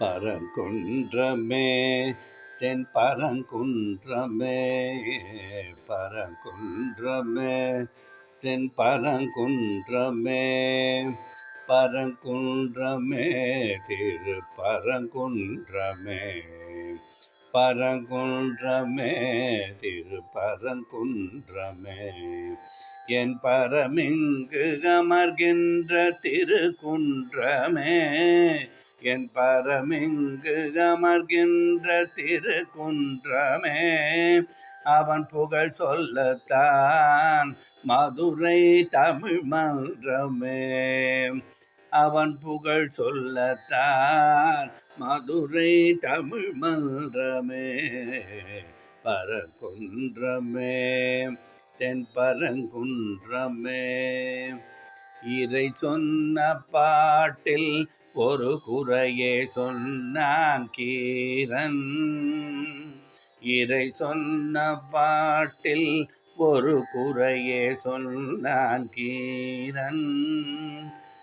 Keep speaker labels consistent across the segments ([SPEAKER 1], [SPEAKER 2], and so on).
[SPEAKER 1] பரங்குன்றமே தென் பரங்குன்றமே பரங்குன்றமே தென் பரங்குன்றமே பரங்குன்றமே திரு பரங்குன்றமே பரங்குன்றமே திரு பரங்குன்றமே. என் பரமிங்கு அமர்கின்ற திருக்குன்றமே என் பரமிங்கு அமர்கின்ற திருக்குன்றமே. அவன் புகழ் சொல்லத்தான் மதுரை தமிழ் மன்றமே. அவன் புகழ் சொல்லத்தான் மதுரை தமிழ் மன்றமே. பரங்குன்றமே தென் பரங்குன்றமே. இறை சொன்ன பாட்டில் ஒரு குறையே சொன்னான் கீரன். இறை சொன்ன பாட்டில் ஒரு குறையே சொன்னான் கீரன்.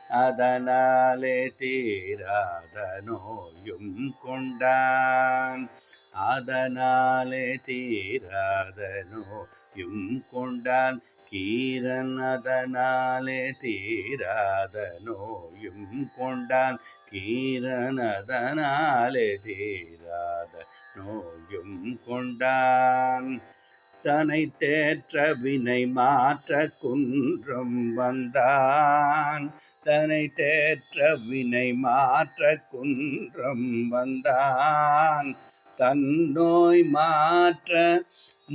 [SPEAKER 1] அதனாலே தீராத நோயும் கொண்டான். அதனாலே தீராத நோயும் கொண்டான். கீரன் அதனாலே தீராத நோயும் கொண்டான். கீரன் அதனாலே தீராத நோயும் கொண்டான். தனை தேற்ற வினை மாற்ற குன்றம் வந்தான். தனை தேற்ற வினை மாற்ற குன்றம் வந்தான். தன் நோய் மாற்ற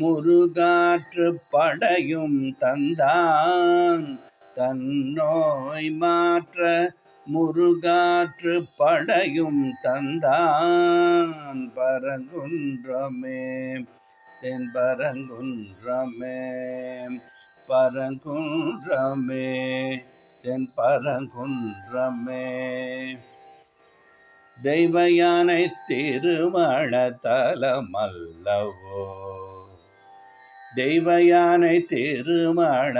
[SPEAKER 1] முருகாற்று படையும் தந்தான். தன்னோய் மாற்ற முருகாற்று படையும் தந்தான். பரங்குன்றமே தென் பரங்குன்றமே பரங்குன்றமே தென் பரங்குன்றமே. தெய்வ யானை திருமண தலமல்லவோ தெய்வ யானை திருமண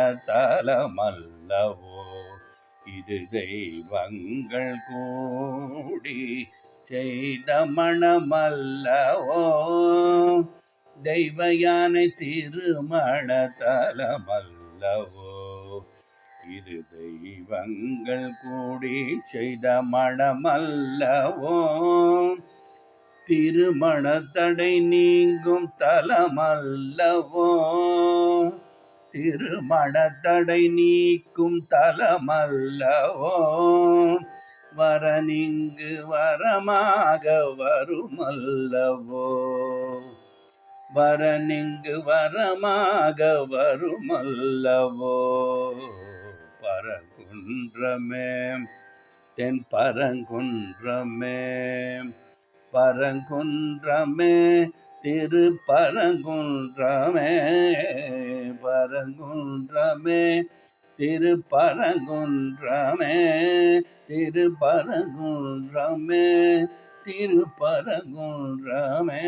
[SPEAKER 1] இது தெய்வங்கள் கூடி செய்த மணமல்லவோ தெய்வ யானை திருமண இது தெய்வங்கள் கூடி செய்த மணமல்லவோ திருமண தடை நீங்கும் தலமல்லவோ? திருமண தடை நீக்கும் தலமல்லவோ? வரனிங்கு வரமாக வருமல்லவோ? வரனிங்கு வரமாக வருமல்லவோ? பரங்குன்றமே தென் பரங்குன்றமே. பரங்குன்றமே திரு பரங்குன்றமே பரங்குன்றமே திரு பரங்குன்றமே திரு பரங்குன்றமே திரு பரங்குன்றமே.